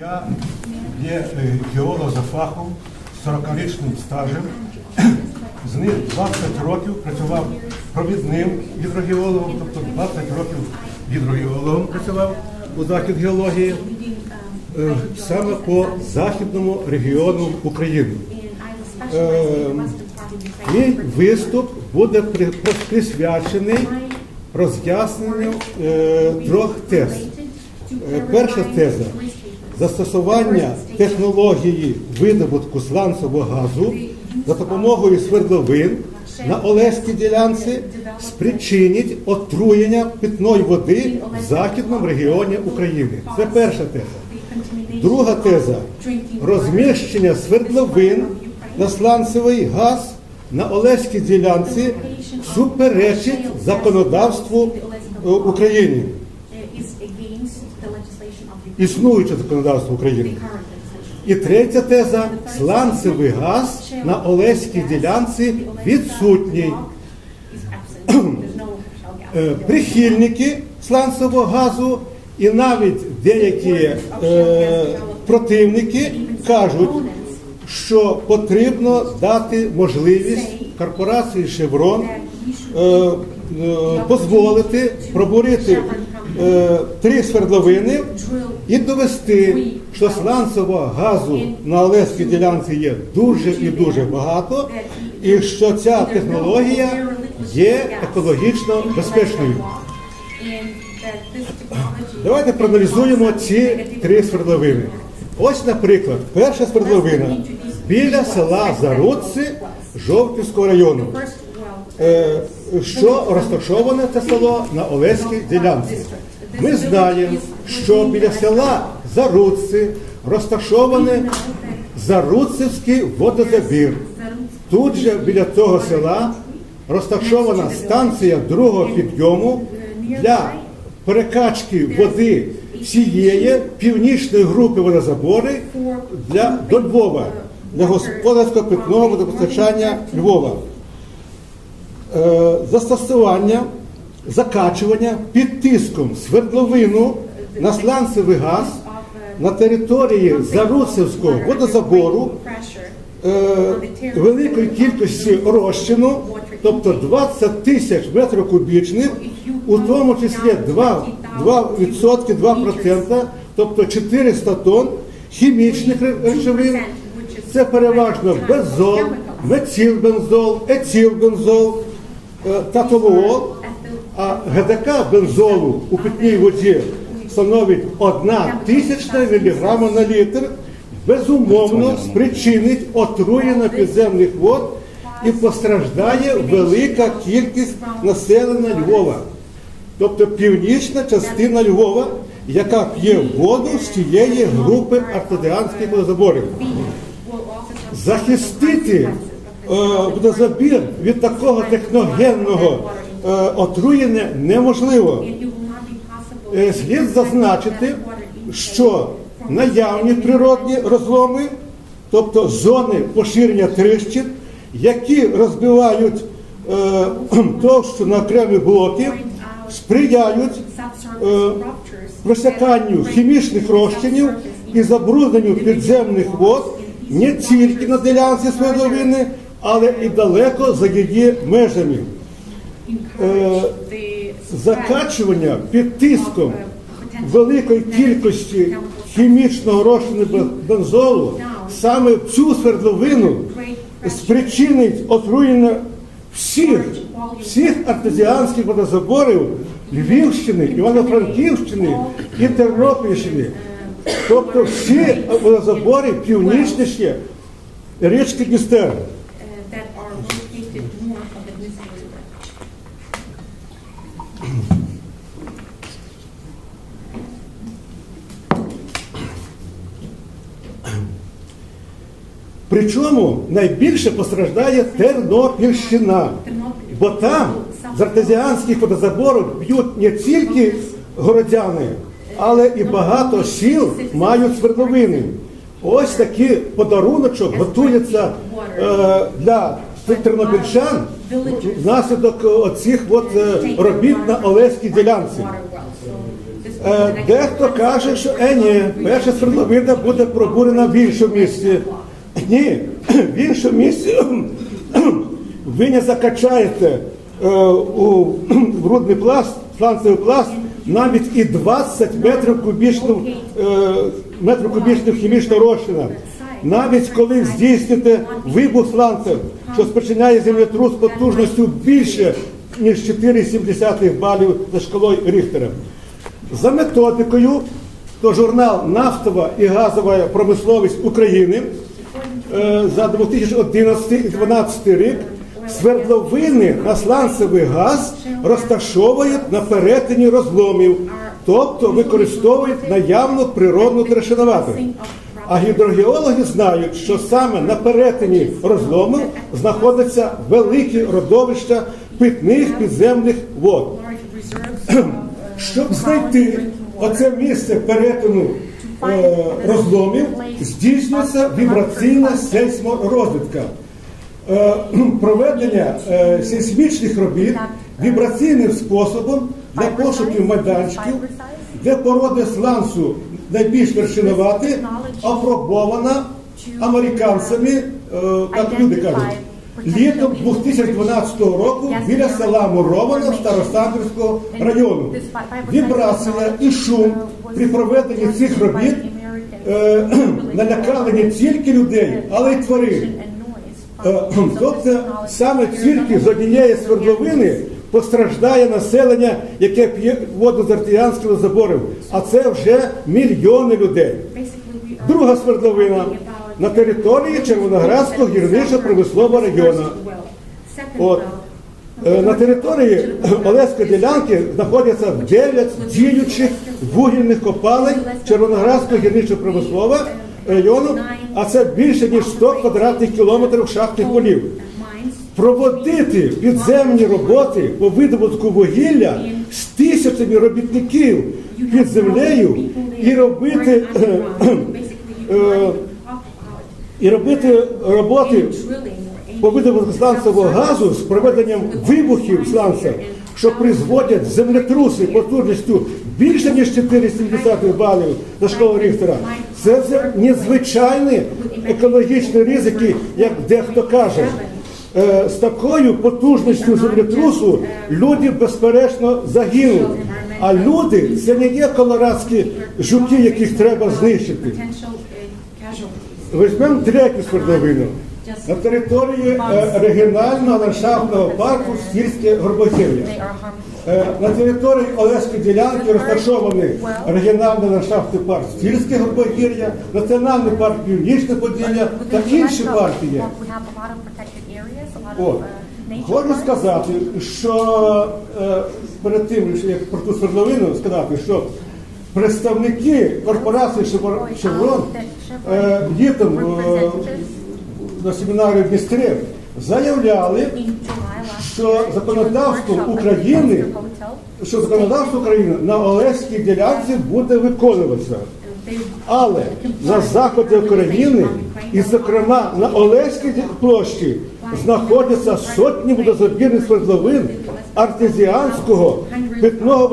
Я є е, геолог за фахом, 40-річним стажем. З них 20 років працював провідним гідрогеологом, тобто 20 років гідрогеологом працював у захід геології, е, саме по західному регіону України. Е, Мій виступ буде присвячений роз'ясненню трьох тез. Перша теза застосування технології видобутку сланцевого газу за допомогою свердловин на Олеській ділянці спричинить отруєння питної води в західному регіоні України. Це перша теза. Друга теза розміщення свердловин на сланцевий газ на Олеській ділянці суперечить законодавству е, України, існуюче законодавство України. І третя теза сланцевий газ на Олеській ділянці відсутній. Е, Прихильники сланцевого газу і навіть деякі е, противники кажуть, що потрібно дати можливість корпорації Шеврон е, е, дозволити пробурити три свердловини і довести, що сланцевого газу на Олеській ділянці є дуже і дуже багато, і що ця технологія є екологічно безпечною. Давайте проаналізуємо ці три свердловини. Ось, наприклад, перша свердловина біля села Зарудці Жовківського району. Що розташоване це село на Олеській ділянці. Ми знаємо, що біля села Зарудці розташований Заруцівський водозабір. Тут же біля того села розташована станція другого підйому для перекачки води всієї північної групи водозабори для до Львова, для господарського питного водопостачання Львова. Е, Застосування закачування під тиском свердловину на сланцевий газ на території Заруцівського водозабору е, великої кількості розчину, тобто 20 тисяч метрів кубічних, у тому числі 2, 2%, 2%, тобто 400 тонн хімічних речовин. Це переважно бензол, метилбензол, етилбензол е, та толуол. А ГДК бензолу у питній воді становить 1 тисячна міліграма на літр, безумовно спричинить отруєння підземних вод і постраждає велика кількість населення Львова, тобто північна частина Львова, яка п'є воду з цієї групи артезіанських водозаборів. Захистити е, водозабір від такого техногенного е, отруєння неможливо. Е, Слід зазначити, що наявні природні розломи, тобто зони поширення тріщин, які розбивають е, товщу на окремі блоки, сприяють е, просяканню хімічних розчинів і забрудненню підземних вод не тільки на ділянці свердловини, але і далеко за її межами. Е, закачування під тиском великої кількості хімічного розчину бензолу саме в цю свердловину спричинить отруєння всіх, всіх артезіанських водозаборів Львівщини, Івано-Франківщини і Тернопільщини. Тобто всі водозабори північніші річки Дністер. Are located north of the Dniester Причому найбільше постраждає Тернопільщина, бо там з артезіанських водозаборів б'ють не тільки городяни, але і багато сіл мають свердловини. Ось такий подаруночок готується е, для тернопільчан внаслідок оцих от е, робіт на Олеській ділянці. Е, Дехто каже, що е, ні, перша свердловина буде пробурена в іншому місці. Ні, в іншому місці ви не закачаєте е, у рудний пласт, сланцевий пласт, навіть і 20 метрів кубічних, е, метрів кубічних хімічного розчина. Навіть коли здійсните вибух сланцев, що спричиняє землетрус потужністю більше, ніж 4,7 балів за шкалою Ріхтера. За методикою, то журнал Нафтова і газова промисловість України е, за 2011 і 2012 рік свердловини на сланцевий газ розташовують на перетині розломів, тобто використовують наявну природну трешиновату. А гідрогеологи знають, що саме на перетині розломів знаходяться великі родовища питних підземних вод. Щоб знайти оце місце перетину е, розломів, здійснюється вібраційна сейсморозвідка. Е, проведення е, сейсмічних робіт вібраційним способом для пошуків майданчиків, де породи сланцу найбільш вершинуваті, опробована американцями, е, як люди кажуть, літом 2012 року біля села Мурована Старостамбірського району. Вібрація і шум при проведенні цих робіт е, налякали не тільки людей, але й тварин. Е, Тобто саме тільки з однієї свердловини постраждає населення, яке п'є воду з артіанського заборів, а це вже мільйони людей. Друга свердловина на території Червоноградського гірничо-промислового району. От. Е, На території Олеської ділянки знаходяться 9 діючих вугільних копалень Червоноградського гірничо-промислового району, а це більше ніж 100 квадратних кілометрів шахтних полів. Проводити підземні роботи по видобутку вугілля з тисячами робітників під землею і робити, е, і робити роботи по видобутку сланцевого газу з проведенням вибухів сланця, що призводять землетруси потужністю більше ніж 4,7 балів за школу Ріхтера. Це незвичайні екологічні ризики, як дехто каже. Е, З такою потужністю землетрусу люди безперечно загинуть. А люди це не є колорадські жуки, яких треба знищити. Візьмемо третю свердловину. На території е, регіонального ландшафтного парку Стільське Горбогір'я. Е, На території Олеської ділянки розташований регіональний ландшафтний парк Стільське Горбогір'я, Національний парк Північне Поділля та інші парки є. От. Хочу сказати, що е, перед тим, як про ту свердловину сказати, що представники корпорації Шеврон е, літом е, на семінарі в Дністрі заявляли, що законодавство України, що законодавство України на Олеській ділянці буде виконуватися. Але на заході України, і зокрема на Олеській площі, знаходяться сотні водозабірних свердловин артезіанського питного